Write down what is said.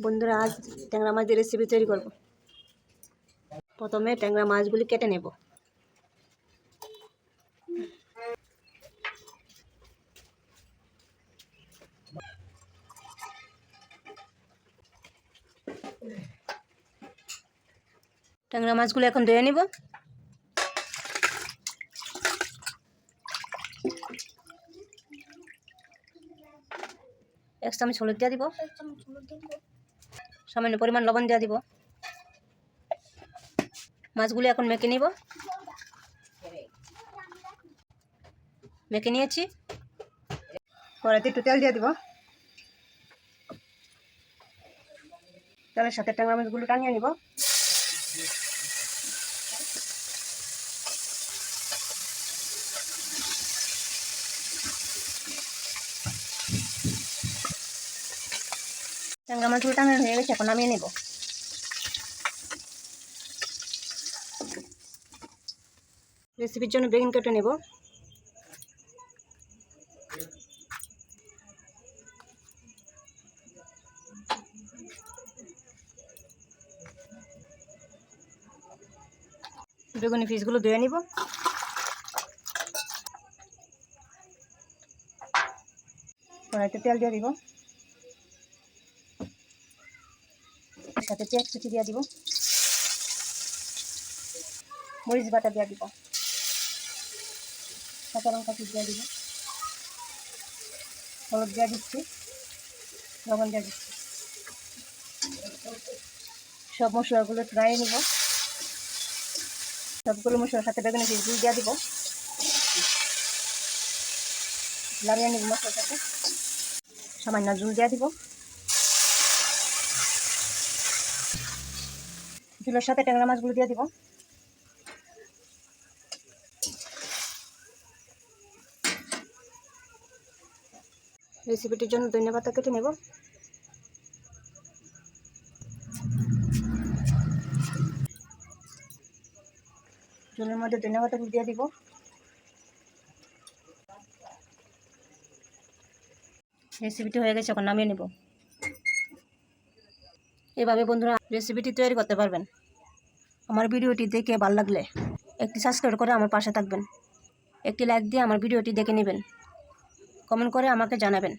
বন্ধুরা, আজ ট্যাংরা মাছের রেসিপি তৈরি করব। প্রথমে ট্যাংরা মাছগুলি কেটে নেব। ট্যাংরা মাছগুলো এখন ধুয়ে নিব। এক চামচ হলুদ দিয়ে দিব। সামান্য পরিমাণ লবণ দেওয়া দিব। মাছগুলি এখন মেখে নিব। মেখে নিয়েছি। কড়াইতে একটু তেল দিয়ে দিব। তেলের সাথে ট্যাংরা মাছগুলো টানিয়ে নিব। ট্যাংরা মাছগুলো টানানো হয়ে গেছে এখন নামিয়ে নেব রেসিপির জন্য বেগুন কেটে নেব বেগুনি পিসগুলো ধুয়ে নিব কড়াইতে তেল দিয়ে দিব সাথে পেঁয়াজ কুচি দিয়ে দিব। মরিচ বাটা দিয়ে দিব। কাঁচা লঙ্কা কুচি দিয়ে দিব। হলুদ দিয়ে দিচ্ছি। লবণ দিয়ে দিচ্ছি। সব মশলাগুলো ফ্রাই নিব। সবগুলো মশলার সাথে বেগুনি পিসগুলো দিয়ে দিব। লাড়িয়ে নিব মশলার সাথে। সামান্য জল দিয়ে দিব। চুলোর সাথে ট্যাংরা মাছগুলো দিয়ে দিব। রেসিপিটির জন্য ধন্যবাদ কেটে নেব। চুলের মধ্যে ধন্যবাদ দিয়ে দিব। রেসিপিটি হয়ে গেছে, এখন নামিয়ে নেব। এভাবে বন্ধুরা রেসিপিটি তৈরি করতে পারবেন। আমার ভিডিওটি দেখে ভালো লাগলে একটি সাবস্ক্রাইব করে আমার পাশে থাকবেন। একটি লাইক দিয়ে আমার ভিডিওটি দেখে নেবেন। কমেন্ট করে আমাকে জানাবেন।